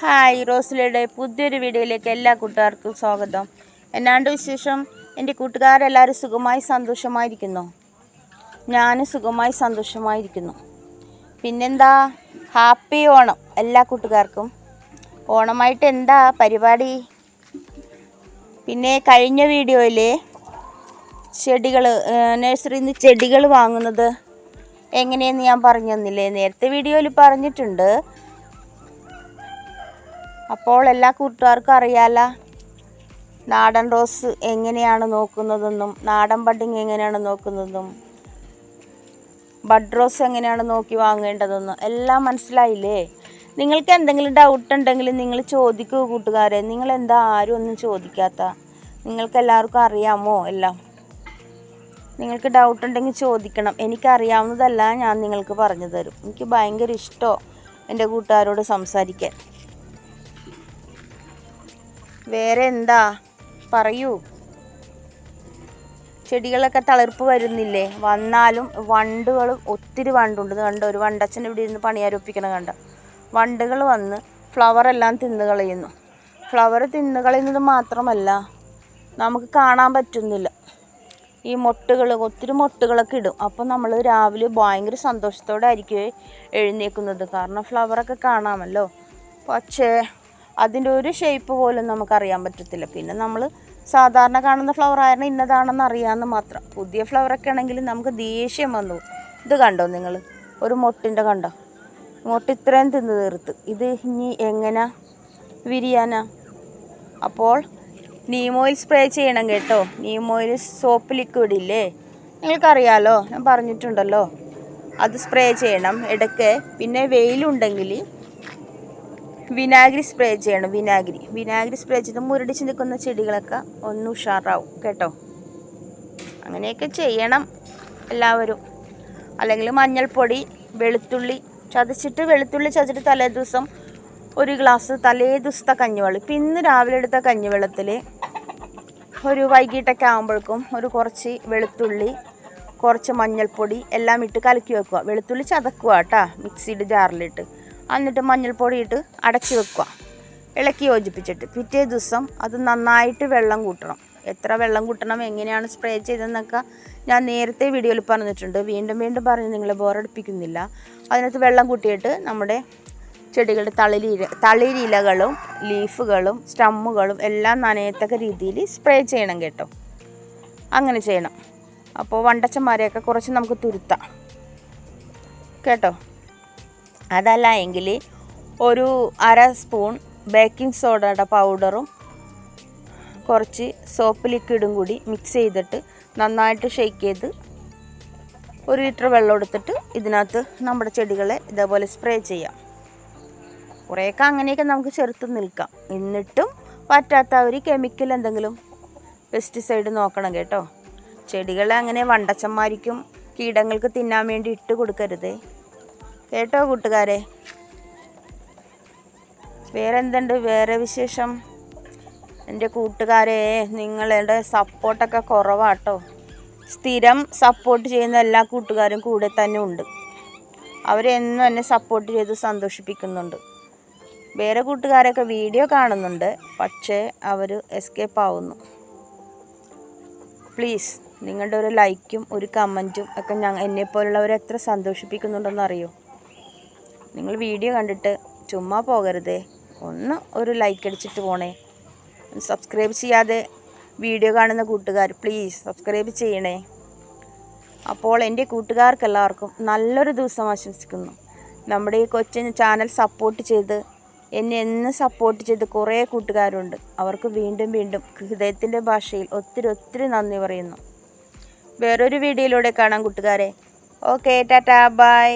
Hi റോസിലയുടെ പുതിയൊരു വീഡിയോയിലേക്ക് എല്ലാ കൂട്ടുകാർക്കും സ്വാഗതം. എന്നാണ്ട് വിശേഷം? എന്റെ കൂട്ടുകാരെല്ലാവരും സുഖമായി സന്തോഷമായിരിക്കുന്നു. ഞാൻ സുഖമായി സന്തോഷമായിരിക്കുന്നു. പിന്നെന്താ? ഹാപ്പി ഓണം എല്ലാ കൂട്ടുകാർക്കും. ഓണമായിട്ട് എന്താ പരിപാടി? പിന്നെ കഴിഞ്ഞ വീഡിയോയിൽ ചെടികൾ നഴ്സറിയിൽ നിന്ന് ചെടികൾ വാങ്ങുന്നത് എങ്ങനെയെന്ന് ഞാൻ പറഞ്ഞു തന്നില്ലേ? നേരത്തെ വീഡിയോയിൽ പറഞ്ഞിട്ടുണ്ട്. അപ്പോൾ എല്ലാ കൂട്ടുകാർക്കും അറിയാല നാടൻ റോസ് എങ്ങനെയാണ് നോക്കുന്നതെന്നും നാടൻ ബഡിങ് എങ്ങനെയാണ് നോക്കുന്നതെന്നും ബഡ് റോസ് എങ്ങനെയാണ് നോക്കി വാങ്ങേണ്ടതെന്നും എല്ലാം മനസ്സിലായില്ലേ? നിങ്ങൾക്ക് എന്തെങ്കിലും ഡൗട്ട് ഉണ്ടെങ്കിൽ നിങ്ങൾ ചോദിക്കൂ കൂട്ടുകാരെ. നിങ്ങൾ എന്താ ആരും ഒന്നും ചോദിക്കാത്ത? നിങ്ങൾക്ക് എല്ലാവർക്കും അറിയാമോ എല്ലാം? നിങ്ങൾക്ക് ഡൗട്ട് ഉണ്ടെങ്കിൽ ചോദിക്കണം. എനിക്കറിയാവുന്നതല്ല ഞാൻ നിങ്ങൾക്ക് പറഞ്ഞു തരും. എനിക്ക് ഭയങ്കര ഇഷ്ടമോ എന്റെ കൂട്ടുകാരോട് സംസാരിക്കാൻ. വേറെ എന്താ പറയൂ. ചെടികളൊക്കെ തളിർപ്പ് വരുന്നില്ലേ? വന്നാലും വണ്ടുകൾ ഒത്തിരി വണ്ടുണ്ട്. കണ്ട? ഒരു വണ്ടച്ഛൻ ഇവിടെ ഇരുന്ന് പണിയാരൊപ്പിക്കണം കണ്ട? വണ്ടുകൾ വന്ന് ഫ്ലവർ എല്ലാം തിന്നു കളയുന്നു. ഫ്ലവർ തിന്നു കളയുന്നത് മാത്രമല്ല നമുക്ക് കാണാൻ പറ്റുന്നില്ല. ഈ മൊട്ടുകൾ ഒത്തിരി മൊട്ടുകളൊക്കെ ഇടും. അപ്പം നമ്മൾ രാവിലെ ഭയങ്കര സന്തോഷത്തോടെ ആയിരിക്കും എഴുന്നേക്കുന്നത്. കാരണം ഫ്ലവറൊക്കെ കാണാമല്ലോ. പക്ഷേ അതിന്റെ ഒരു ഷേപ്പ് പോലും നമുക്കറിയാൻ പറ്റത്തില്ല. പിന്നെ നമ്മൾ സാധാരണ കാണുന്ന ഫ്ലവർ ആയിരുന്നു ഇന്നതാണെന്ന് അറിയാമെന്ന് മാത്രം. പുതിയ ഫ്ലവറൊക്കെ ആണെങ്കിൽ നമുക്ക് ദേഷ്യം വന്നു. ഇത് കണ്ടോ നിങ്ങൾ? ഒരു മൊട്ടിന്റെ കണ്ടോ? മൊട്ട് ഇത്രയും തിന്ന് തീർത്ത്. ഇത് ഇനി എങ്ങനെ? വിരിയാനാ? അപ്പോൾ നീം ഓയിൽ സ്പ്രേ ചെയ്യണം കേട്ടോ. നീം ഓയിൽ സോപ്പ് ലിക്വിഡ് ഇല്ലേ? നിങ്ങൾക്കറിയാലോ. ഞാൻ പറഞ്ഞിട്ടുണ്ടല്ലോ. അത് സ്പ്രേ ചെയ്യണം. ഇടയ്ക്ക്. പിന്നെ വെയിലുണ്ടെങ്കിൽ വിനാഗിരി സ്പ്രേ ചെയ്യണം വിനാഗിരി. വിനാഗിരി സ്പ്രേ ചെയ്ത് മുരടിച്ച് നിൽക്കുന്ന ചെടികളൊക്കെ ഒന്ന് ഉഷാറാവും കേട്ടോ? അങ്ങനെയൊക്കെ ചെയ്യണം എല്ലാവരും. അല്ലെങ്കിൽ മഞ്ഞൾപ്പൊടി വെളുത്തുള്ളി ചതച്ചിട്ട് വെളുത്തുള്ളി ചതച്ചിട്ട് തലേ ദിവസം ഒരു ഗ്ലാസ് തലേ ദിവസത്തെ കഞ്ഞിവെള്ളം. ഇപ്പം ഇന്ന് രാവിലെ എടുത്ത കഞ്ഞിവെള്ളത്തിൽ ഒരു വൈകിട്ടൊക്കെ ആകുമ്പോഴേക്കും ഒരു കുറച്ച് വെളുത്തുള്ളി കുറച്ച് മഞ്ഞൾപ്പൊടി എല്ലാം ഇട്ട് കലക്കി വെക്കുക. വെളുത്തുള്ളി ചതക്കുക കേട്ടോ മിക്സിയുടെ ജാറിലിട്ട്. എന്നിട്ട് മഞ്ഞൾപ്പൊടി ഇട്ട് അടച്ചു വെക്കുക. ഇളക്കി യോജിപ്പിച്ചിട്ട് പിറ്റേ ദിവസം അത് നന്നായിട്ട് വെള്ളം കൂട്ടണം. എത്ര വെള്ളം കൂട്ടണം എങ്ങനെയാണ് സ്പ്രേ ചെയ്തതെന്നൊക്കെ ഞാൻ നേരത്തെ വീഡിയോയിൽ പറഞ്ഞിട്ടുണ്ട്. വീണ്ടും വീണ്ടും പറഞ്ഞ് നിങ്ങളെ ബോറടിപ്പിക്കുന്നില്ല. അതിനകത്ത് വെള്ളം കൂട്ടിയിട്ട് നമ്മുടെ ചെടികളുടെ തളിരില തളിരിലകളും ലീഫുകളും സ്റ്റമ്മുകളും എല്ലാം നനയത്തക്ക രീതിയിൽ സ്പ്രേ ചെയ്യണം കേട്ടോ. അങ്ങനെ ചെയ്യണം. അപ്പോൾ വണ്ടച്ചന്മാരെയൊക്കെ കുറച്ച് നമുക്ക് തുരുത്താം. കേട്ടോ? അതല്ല എങ്കിൽ ഒരു അര സ്പൂൺ ബേക്കിംഗ് സോഡയുടെ പൗഡറും കുറച്ച് സോപ്പ് ലിക്വിഡും കൂടി മിക്സ് ചെയ്തിട്ട് നന്നായിട്ട് ഷെയ്ക്ക് ചെയ്ത് ഒരു ലിറ്റർ വെള്ളം എടുത്തിട്ട് ഇതിനകത്ത് നമ്മുടെ ചെടികളെ ഇതേപോലെ സ്പ്രേ ചെയ്യാം. കുറേയൊക്കെ അങ്ങനെയൊക്കെ നമുക്ക് ചെറുത്ത് നിൽക്കാം. എന്നിട്ടും പറ്റാത്ത ഒരു കെമിക്കൽ എന്തെങ്കിലും പെസ്റ്റിസൈഡ് നോക്കണം കേട്ടോ. ചെടികളെ അങ്ങനെ വണ്ടച്ചന്മാരിക്കും കീടങ്ങൾക്ക് തിന്നാൻ വേണ്ടി ഇട്ട് കൊടുക്കരുതേ. കേട്ടോ കൂട്ടുകാരെ? വേറെ എന്തുണ്ട് വേറെ വിശേഷം? എന്റെ കൂട്ടുകാരെ നിങ്ങളുടെ സപ്പോർട്ടൊക്കെ കുറവാട്ടോ. സ്ഥിരം സപ്പോർട്ട് ചെയ്യുന്ന എല്ലാ കൂട്ടുകാരും കൂടെ തന്നെ ഉണ്ട്. അവരെന്നും എന്നെ സപ്പോർട്ട് ചെയ്ത് സന്തോഷിപ്പിക്കുന്നുണ്ട്. വേറെ കൂട്ടുകാരൊക്കെ വീഡിയോ കാണുന്നുണ്ട് പക്ഷേ അവർ എസ്കേപ്പ് ആവുന്നു. പ്ലീസ് നിങ്ങളുടെ ഒരു ലൈക്കും ഒരു കമന്റും ഒക്കെ ഞങ്ങൾ എന്നെപ്പോലുള്ളവരെ എത്ര സന്തോഷിപ്പിക്കുന്നുണ്ടെന്ന് അറിയോ നിങ്ങൾ വീഡിയോ കണ്ടിട്ട് ചുമ്മാ പോകരുതേ. ഒന്ന് ഒരു ലൈക്ക് അടിച്ചിട്ട് പോണേ. സബ്സ്ക്രൈബ് ചെയ്യാതെ വീഡിയോ കാണുന്ന കൂട്ടുകാർ പ്ലീസ് സബ്സ്ക്രൈബ് ചെയ്യണേ. അപ്പോൾ എന്റെ കൂട്ടുകാർക്കെല്ലാവർക്കും നല്ലൊരു ദിവസം ആശംസിക്കുന്നു. നമ്മുടെ ഈ കൊച്ചു ചാനൽ സപ്പോർട്ട് ചെയ്ത് എന്നെ എന്ന് സപ്പോർട്ട് ചെയ്ത് കുറേ കൂട്ടുകാരുണ്ട്. അവർക്ക് വീണ്ടും വീണ്ടും ഹൃദയത്തിന്റെ ഭാഷയിൽ ഒത്തിരി ഒത്തിരി നന്ദി പറയുന്നു. വേറൊരു വീഡിയോയിലൂടെ കാണാം കൂട്ടുകാരെ. Okay tata bye